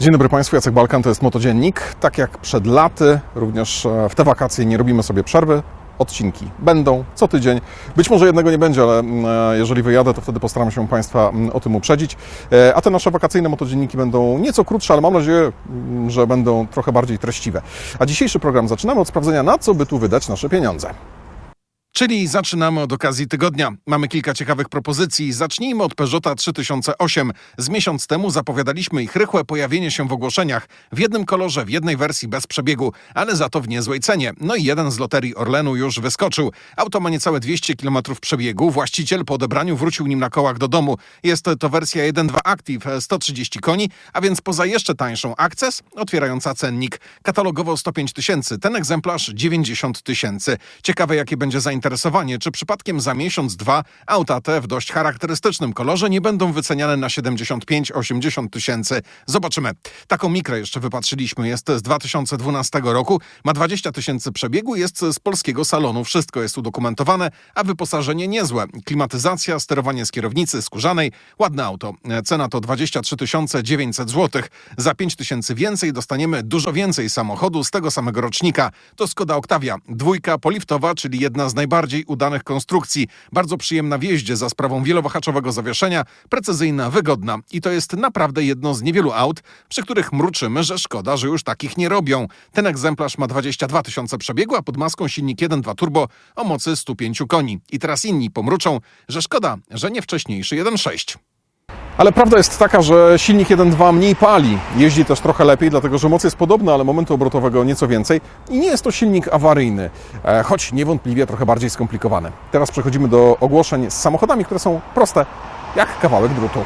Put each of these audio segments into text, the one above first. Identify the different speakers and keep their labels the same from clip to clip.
Speaker 1: Dzień dobry Państwu, Jacek Balkan, to jest Motodziennik. Tak jak przed laty, również e, w te wakacje nie robimy sobie przerwy. Odcinki będą co tydzień. Być może jednego nie będzie, ale mm, e, jeżeli wyjadę, to wtedy postaram się Państwa mm, o tym uprzedzić. E, A te nasze wakacyjne motodzienniki będą nieco krótsze, ale mam nadzieję, mm, że będą trochę bardziej treściwe. A dzisiejszy program zaczynamy od sprawdzenia, na co by tu wydać nasze pieniądze.
Speaker 2: Czyli zaczynamy od okazji tygodnia. Mamy kilka ciekawych propozycji. Zacznijmy od Peugeota 3008. Z miesiąc temu zapowiadaliśmy ich rychłe pojawienie się w ogłoszeniach. W jednym kolorze, w jednej wersji bez przebiegu, ale za to w niezłej cenie. No i jeden z loterii Orlenu już wyskoczył. Auto ma niecałe 200 km przebiegu. Właściciel po odebraniu wrócił nim na kołach do domu. Jest to wersja 1.2 Active, 130 koni, a więc poza jeszcze tańszą Access, otwierająca cennik. Katalogowo 105 tysięcy, ten egzemplarz 90 tysięcy. Ciekawe jakie będzie zainteresowanie, czy przypadkiem za miesiąc, dwa auta te w dość charakterystycznym kolorze nie będą wyceniane na 75-80 tysięcy. Zobaczymy. Taką mikrę jeszcze wypatrzyliśmy. Jest z 2012 roku, ma 20 tysięcy przebiegu, jest z polskiego salonu. Wszystko jest udokumentowane, a wyposażenie niezłe. Klimatyzacja, sterowanie z kierownicy skórzanej, ładne auto. Cena to 23 900 zł. Za 5 tysięcy więcej dostaniemy dużo więcej samochodu z tego samego rocznika. To Skoda Octavia, dwójka poliftowa, czyli jedna z najbardziej udanych konstrukcji. Bardzo przyjemna w jeździe za sprawą wielowahaczowego zawieszenia, precyzyjna, wygodna. I to jest naprawdę jedno z niewielu aut, przy których mruczymy, że szkoda, że już takich nie robią. Ten egzemplarz ma 22 tysiące przebiegu, a pod maską silnik 1.2 turbo o mocy 105 koni. I teraz inni pomruczą, że szkoda, że nie wcześniejszy 1.6.
Speaker 1: Ale prawda jest taka, że silnik 1.2 mniej pali, jeździ też trochę lepiej, dlatego że moc jest podobna, ale momentu obrotowego nieco więcej. I nie jest to silnik awaryjny, e, choć niewątpliwie trochę bardziej skomplikowany. Teraz przechodzimy do ogłoszeń z samochodami, które są proste, jak kawałek drutu.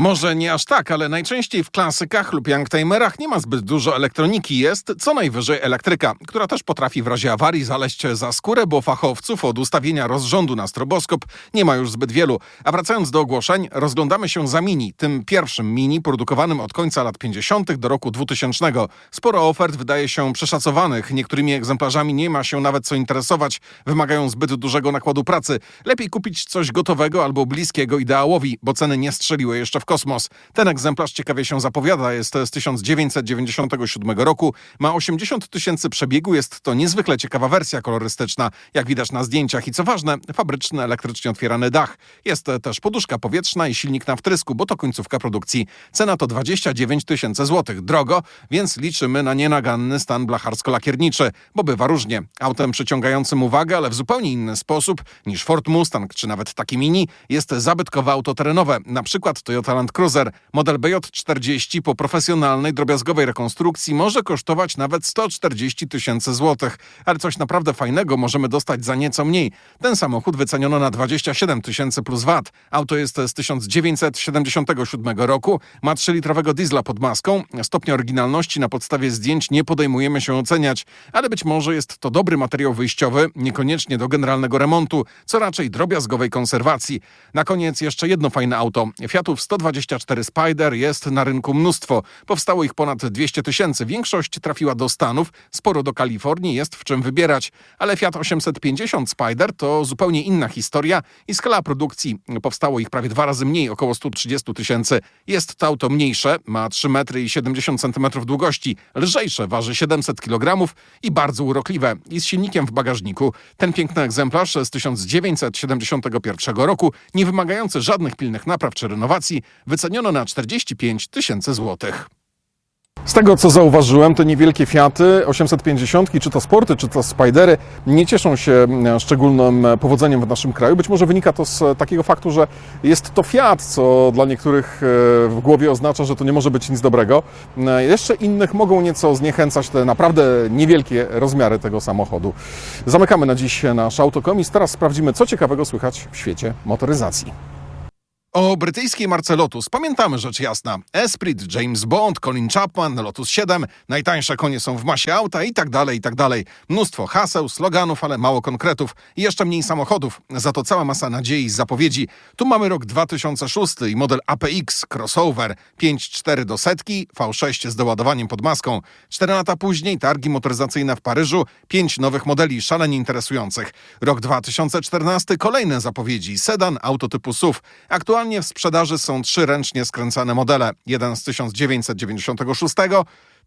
Speaker 2: Może nie aż tak, ale najczęściej w klasykach lub youngtimerach nie ma zbyt dużo elektroniki. Jest co najwyżej elektryka, która też potrafi w razie awarii zaleść za skórę, bo fachowców od ustawienia rozrządu na stroboskop nie ma już zbyt wielu. A wracając do ogłoszeń, rozglądamy się za Mini, tym pierwszym Mini produkowanym od końca lat 50. do roku 2000. Sporo ofert wydaje się przeszacowanych. Niektórymi egzemplarzami nie ma się nawet co interesować. Wymagają zbyt dużego nakładu pracy. Lepiej kupić coś gotowego albo bliskiego ideałowi, bo ceny nie strzeliły jeszcze w kosmos. Ten egzemplarz ciekawie się zapowiada, jest z 1997 roku, ma 80 tysięcy przebiegu, jest to niezwykle ciekawa wersja kolorystyczna, jak widać na zdjęciach i co ważne, fabryczny elektrycznie otwierany dach. Jest też poduszka powietrzna i silnik na wtrysku, bo to końcówka produkcji. Cena to 29 tysięcy złotych. Drogo, więc liczymy na nienaganny stan blacharsko-lakierniczy, bo bywa różnie. Autem przyciągającym uwagę, ale w zupełnie inny sposób niż Ford Mustang czy nawet taki Mini, jest zabytkowe auto terenowe, na przykład Toyota Land Cruiser. Model BJ40 po profesjonalnej, drobiazgowej rekonstrukcji może kosztować nawet 140 tysięcy złotych, ale coś naprawdę fajnego możemy dostać za nieco mniej. Ten samochód wyceniono na 27 tysięcy plus VAT. Auto jest z 1977 roku, ma 3-litrowego diesla pod maską. Stopnia oryginalności na podstawie zdjęć nie podejmujemy się oceniać, ale być może jest to dobry materiał wyjściowy, niekoniecznie do generalnego remontu, co raczej drobiazgowej konserwacji. Na koniec jeszcze jedno fajne auto. Fiatów 124 Spider jest na rynku mnóstwo. Powstało ich ponad 200 tysięcy. Większość trafiła do Stanów, sporo do Kalifornii, jest w czym wybierać. Ale Fiat 850 Spider to zupełnie inna historia i skala produkcji. Powstało ich prawie dwa razy mniej, około 130 tysięcy. Jest to auto mniejsze, ma 3 metry i 70 centymetrów długości, lżejsze, waży 700 kg i bardzo urokliwe. I z silnikiem w bagażniku. Ten piękny egzemplarz z 1971 roku, nie wymagający żadnych pilnych napraw czy renowacji, wyceniono na 45 tysięcy złotych.
Speaker 1: Z tego co zauważyłem, te niewielkie Fiaty 850, czy to Sporty, czy to Spidery, nie cieszą się mm, szczególnym powodzeniem w naszym kraju. Być może wynika to z takiego faktu, że jest to Fiat, co dla niektórych e, w głowie oznacza, że to nie może być nic dobrego. E, Jeszcze innych mogą nieco zniechęcać te naprawdę niewielkie rozmiary tego samochodu. Zamykamy na dziś nasz autokomis. Teraz sprawdzimy, co ciekawego słychać w świecie motoryzacji.
Speaker 2: O brytyjskiej marce Lotus pamiętamy rzecz jasna. Esprit, James Bond, Colin Chapman, Lotus 7, najtańsze konie są w masie auta i tak dalej, i tak dalej. Mnóstwo haseł, sloganów, ale mało konkretów i jeszcze mniej samochodów. Za to cała masa nadziei z zapowiedzi. Tu mamy rok 2006 i model APX crossover 5.4 do setki, V6 z doładowaniem pod maską. Cztery lata później targi motoryzacyjne w Paryżu, pięć nowych modeli szalenie interesujących. Rok 2014 kolejne zapowiedzi, sedan, auto typu SUV. Aktualnie Aktualnie w sprzedaży są trzy ręcznie skręcane modele. Jeden z 1996,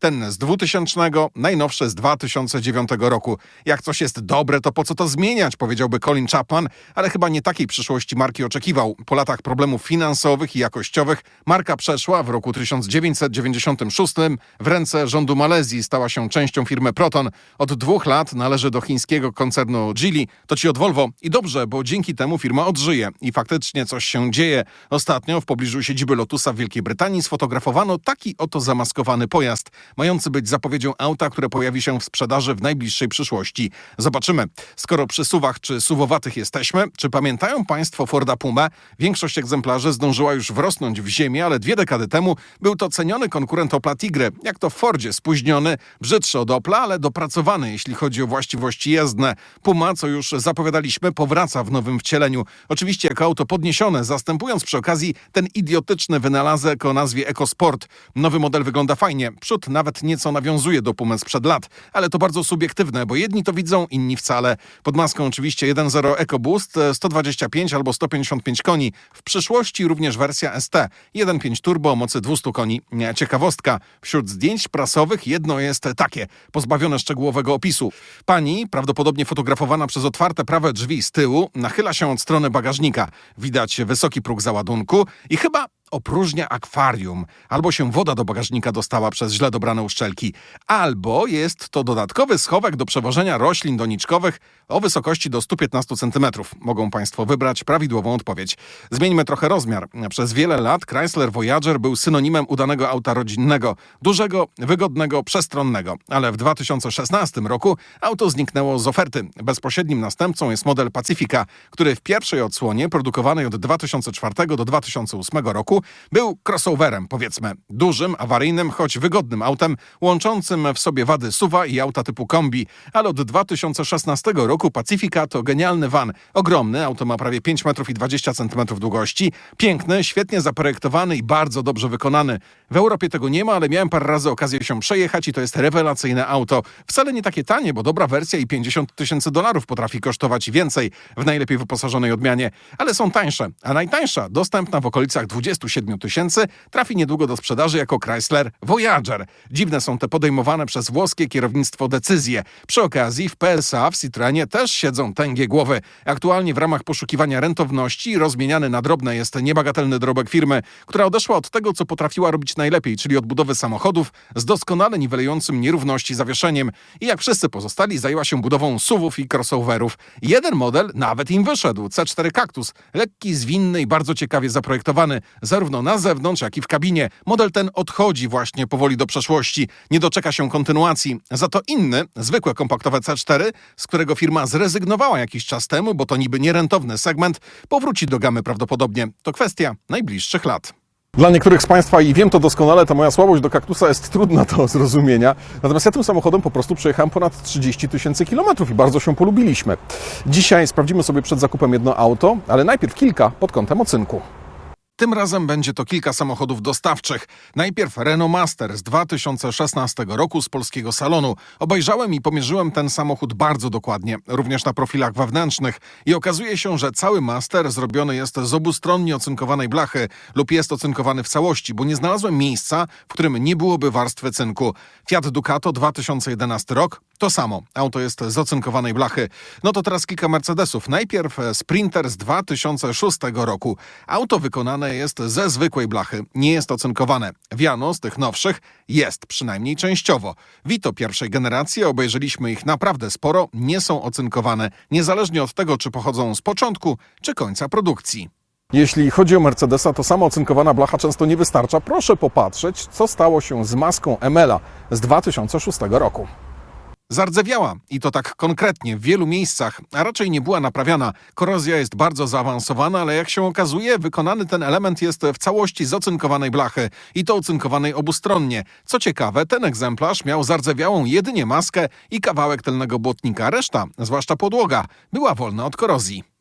Speaker 2: ten z 2000, najnowszy z 2009 roku. Jak coś jest dobre, to po co to zmieniać, powiedziałby Colin Chapman, ale chyba nie takiej przyszłości marki oczekiwał. Po latach problemów finansowych i jakościowych marka przeszła w roku 1996 w ręce rządu Malezji, stała się częścią firmy Proton. Od dwóch lat należy do chińskiego koncernu Geely, to ci od Volvo i dobrze, bo dzięki temu firma odżyje i faktycznie coś się dzieje. Ostatnio w pobliżu siedziby Lotusa w Wielkiej Brytanii sfotografowano taki oto zamaskowany pojazd, mający być zapowiedzią auta, które pojawi się w sprzedaży w najbliższej przyszłości. Zobaczymy. Skoro przy suwach czy suwowatych jesteśmy, czy pamiętają Państwo Forda Puma? Większość egzemplarzy zdążyła już wrosnąć w ziemię, ale dwie dekady temu był to ceniony konkurent Opla Tigre. Jak to w Fordzie, spóźniony, brzydszy od Opla, ale dopracowany, jeśli chodzi o właściwości jezdne. Puma, co już zapowiadaliśmy, powraca w nowym wcieleniu. Oczywiście jako auto podniesione, zastępując przy okazji ten idiotyczny wynalazek o nazwie EcoSport. Nowy model wygląda fajnie. Przód nawet nieco nawiązuje do Pumy sprzed lat, ale to bardzo subiektywne, bo jedni to widzą, inni wcale. Pod maską oczywiście 1.0 EcoBoost, e, 125 albo 155 koni. W przyszłości również wersja ST 1.5 turbo o mocy 200 koni. Nie, Ciekawostka, wśród zdjęć prasowych jedno jest takie, pozbawione szczegółowego opisu. Pani, prawdopodobnie fotografowana przez otwarte prawe drzwi z tyłu, nachyla się od strony bagażnika. Widać wysoki próg załadunku i chyba opróżnia akwarium, albo się woda do bagażnika dostała przez źle dobrane uszczelki, albo jest to dodatkowy schowek do przewożenia roślin doniczkowych o wysokości do 115 cm. Mogą Państwo wybrać prawidłową odpowiedź. Zmieńmy trochę rozmiar. Przez wiele lat Chrysler Voyager był synonimem udanego auta rodzinnego, dużego, wygodnego, przestronnego, ale w 2016 roku auto zniknęło z oferty. Bezpośrednim następcą jest model Pacifica, który w pierwszej odsłonie, produkowanej od 2004 do 2008 roku, był crossoverem, powiedzmy, dużym, awaryjnym, choć wygodnym autem, łączącym w sobie wady suwa i auta typu kombi. Ale od 2016 roku Pacifica to genialny van. Ogromny, auto ma prawie 5 metrów i 20 centymetrów długości. Piękny, świetnie zaprojektowany i bardzo dobrze wykonany. W Europie tego nie ma, ale miałem parę razy okazję się przejechać i to jest rewelacyjne auto. Wcale nie takie tanie, bo dobra wersja i 50 tysięcy dolarów potrafi kosztować więcej w najlepiej wyposażonej odmianie, ale są tańsze. A najtańsza, dostępna w okolicach 27 tysięcy, trafi niedługo do sprzedaży jako Chrysler Voyager. Dziwne są te podejmowane przez włoskie kierownictwo decyzje. Przy okazji w PSA w Citroenie też siedzą tęgie głowy. Aktualnie w ramach poszukiwania rentowności rozmieniany na drobne jest niebagatelny drobek firmy, która odeszła od tego, co potrafiła robić najlepiej, czyli od budowy samochodów z doskonale niwelującym nierówności zawieszeniem. I jak wszyscy pozostali, zajęła się budową SUVów i crossoverów. Jeden model nawet im wyszedł, C4 Cactus, lekki, zwinny i bardzo ciekawie zaprojektowany, zarówno na zewnątrz, jak i w kabinie. Model ten odchodzi właśnie powoli do przeszłości, nie doczeka się kontynuacji. Za to inny, zwykłe kompaktowe C4, z którego firma zrezygnowała jakiś czas temu, bo to niby nierentowny segment, powróci do gamy prawdopodobnie. To kwestia najbliższych lat.
Speaker 1: Dla niektórych z Państwa, i wiem to doskonale, ta moja słabość do kaktusa jest trudna do zrozumienia. Natomiast ja tym samochodem po prostu przejechałem ponad 30 tysięcy kilometrów i bardzo się polubiliśmy. Dzisiaj sprawdzimy sobie przed zakupem jedno auto, ale najpierw kilka pod kątem ocynku.
Speaker 2: Tym razem będzie to kilka samochodów dostawczych. Najpierw Renault Master z 2016 roku z polskiego salonu. Obejrzałem i pomierzyłem ten samochód bardzo dokładnie, również na profilach wewnętrznych. I okazuje się, że cały Master zrobiony jest z obustronnie ocynkowanej blachy lub jest ocynkowany w całości, bo nie znalazłem miejsca, w którym nie byłoby warstwy cynku. Fiat Ducato 2011 rok to samo. Auto jest z ocynkowanej blachy. No to teraz kilka Mercedesów. Najpierw Sprinter z 2006 roku. Auto wykonane jest ze zwykłej blachy. Nie jest ocynkowane. Wiano z tych nowszych jest, przynajmniej częściowo. Vito pierwszej generacji, obejrzeliśmy ich naprawdę sporo, nie są ocynkowane. Niezależnie od tego, czy pochodzą z początku, czy końca produkcji.
Speaker 1: Jeśli chodzi o Mercedesa, to sama ocynkowana blacha często nie wystarcza. Proszę popatrzeć, co stało się z maską Emela z 2006 roku.
Speaker 2: Zardzewiała i to tak konkretnie w wielu miejscach, a raczej nie była naprawiana. Korozja jest bardzo zaawansowana, ale jak się okazuje, wykonany ten element jest w całości z ocynkowanej blachy i to ocynkowanej obustronnie. Co ciekawe, ten egzemplarz miał zardzewiałą jedynie maskę i kawałek tylnego błotnika. Reszta, zwłaszcza podłoga, była wolna od korozji.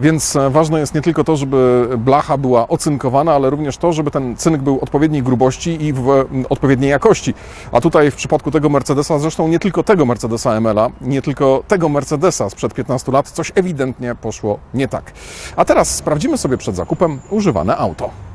Speaker 1: Więc e, ważne jest nie tylko to, żeby blacha była ocynkowana, ale również to, żeby ten cynk był odpowiedniej grubości i w odpowiedniej jakości. A tutaj w przypadku tego Mercedesa, zresztą nie tylko tego Mercedesa ML-a, nie tylko tego Mercedesa sprzed 15 lat, coś ewidentnie poszło nie tak. A teraz sprawdzimy sobie przed zakupem używane auto.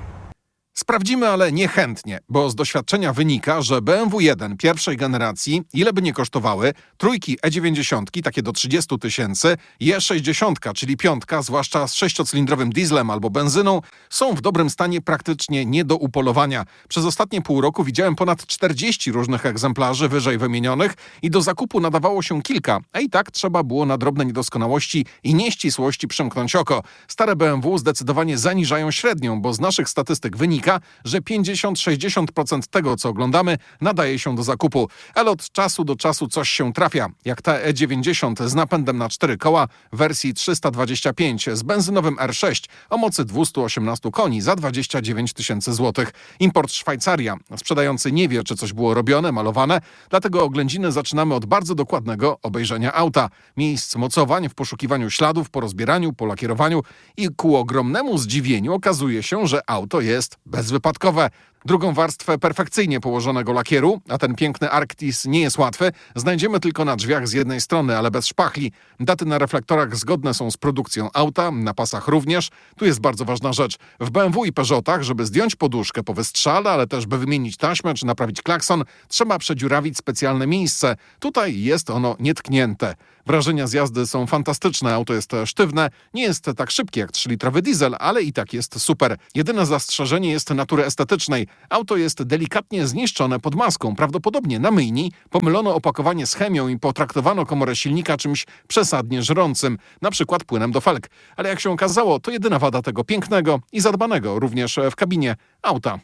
Speaker 2: Sprawdzimy, ale niechętnie, bo z doświadczenia wynika, że BMW 1 pierwszej generacji, ile by nie kosztowały, trójki E90, takie do 30 tysięcy, i E60, czyli piątka, zwłaszcza z sześciocylindrowym dieslem albo benzyną, są w dobrym stanie praktycznie nie do upolowania. Przez ostatnie pół roku widziałem ponad 40 różnych egzemplarzy wyżej wymienionych i do zakupu nadawało się kilka, a i tak trzeba było na drobne niedoskonałości i nieścisłości przymknąć oko. Stare BMW zdecydowanie zaniżają średnią, bo z naszych statystyk wynika, że 50-60% tego, co oglądamy, nadaje się do zakupu. Ale od czasu do czasu coś się trafia, jak ta E90 z napędem na 4 koła wersji 325 z benzynowym R6 o mocy 218 koni za 29 tysięcy złotych. Import Szwajcaria. Sprzedający nie wie, czy coś było robione, malowane, dlatego oględziny zaczynamy od bardzo dokładnego obejrzenia auta. Miejsc mocowań w poszukiwaniu śladów, po rozbieraniu, po lakierowaniu i ku ogromnemu zdziwieniu okazuje się, że auto jest bezwypadkowe. Drugą warstwę perfekcyjnie położonego lakieru, a ten piękny Arctis nie jest łatwy, znajdziemy tylko na drzwiach z jednej strony, ale bez szpachli. Daty na reflektorach zgodne są z produkcją auta, na pasach również. Tu jest bardzo ważna rzecz. W BMW i Peugeotach, żeby zdjąć poduszkę po wystrzale, ale też by wymienić taśmę czy naprawić klakson, trzeba przedziurawić specjalne miejsce. Tutaj jest ono nietknięte. Wrażenia z jazdy są fantastyczne, auto jest sztywne, nie jest tak szybkie jak 3-litrowy diesel, ale i tak jest super. Jedyne zastrzeżenie jest natury estetycznej. Auto jest delikatnie zniszczone pod maską, prawdopodobnie na myjni, pomylono opakowanie z chemią i potraktowano komorę silnika czymś przesadnie żrącym, na przykład płynem do felg. Ale jak się okazało, to jedyna wada tego pięknego i zadbanego również w kabinie auta.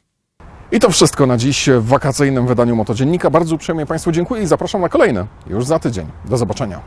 Speaker 1: I to wszystko na dziś w wakacyjnym wydaniu Motodziennika. Bardzo uprzejmie Państwu dziękuję i zapraszam na kolejne już za tydzień. Do zobaczenia.